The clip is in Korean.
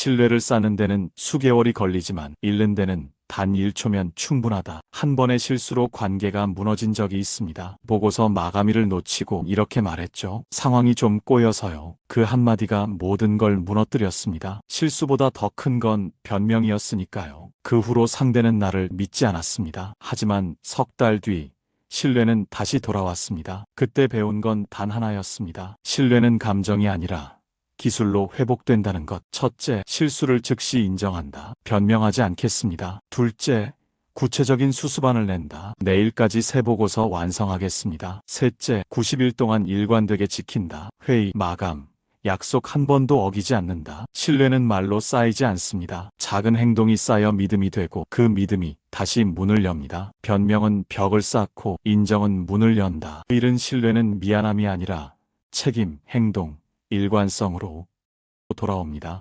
신뢰를 쌓는 데는 수개월이 걸리지만 잃는 데는 단 1초면 충분하다. 한 번의 실수로 관계가 무너진 적이 있습니다. 보고서 마감일을 놓치고 이렇게 말했죠. 상황이 좀 꼬여서요. 그 한마디가 모든 걸 무너뜨렸습니다. 실수보다 더 큰 건 변명이었으니까요. 그 후로 상대는 나를 믿지 않았습니다. 하지만 석 달 뒤 신뢰는 다시 돌아왔습니다. 그때 배운 건 단 하나였습니다. 신뢰는 감정이 아니라 기술로 회복된다는 것. 첫째, 실수를 즉시 인정한다. 변명하지 않겠습니다. 둘째, 구체적인 수수반을 낸다. 내일까지 새 보고서 완성하겠습니다. 셋째, 90일 동안 일관되게 지킨다. 회의, 마감, 약속 한 번도 어기지 않는다. 신뢰는 말로 쌓이지 않습니다. 작은 행동이 쌓여 믿음이 되고 그 믿음이 다시 문을 엽니다. 변명은 벽을 쌓고 인정은 문을 연다. 잃은 신뢰는 미안함이 아니라 책임, 행동, 일관성으로 돌아옵니다.